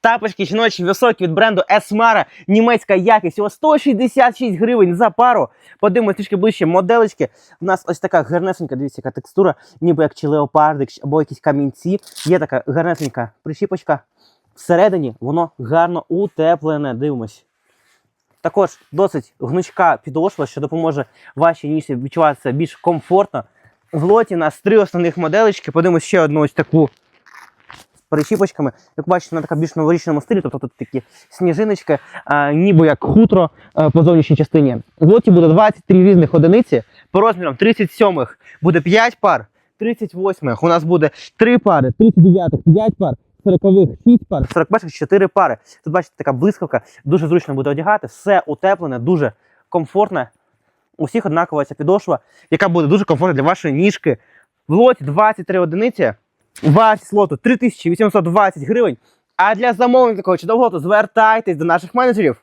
Тапочки жіночі високі від бренду Esmara, німецька якість, всього 166 гривень за пару. Подивимось трішки ближче моделечки. У нас ось така гарнесенька, дивіться, яка текстура, ніби як чи леопардик, або якісь камінці. Є така гарнесенька прищіпочка. Всередині воно гарно утеплене. Дивимось. Також досить гнучка підошва, що допоможе вашій ніжці відчуватися більш комфортно. В лоті у нас три основних моделечки. Подивимось ще одну ось таку з перечіпочками. Як бачите, вона така більш новорічному стилі, тобто тут такі сніжиночки, а, ніби як хутро а, по зовнішній частині. В лоті буде 23 різних одиниці. По розмірам 37-х буде 5 пар, 38-х у нас буде 3 пари, 39-х 5 пар. 40-х 6 пар, 41-х 4 пари. Тут бачите, така блискавка, дуже зручно буде одягати, все утеплене, дуже комфортне. У всіх однакова ця підошва, яка буде дуже комфортна для вашої ніжки. В лоті 23 одиниці, вартість лоту 3820 гривень. А для замовлення такого чудового лоту звертайтесь до наших менеджерів.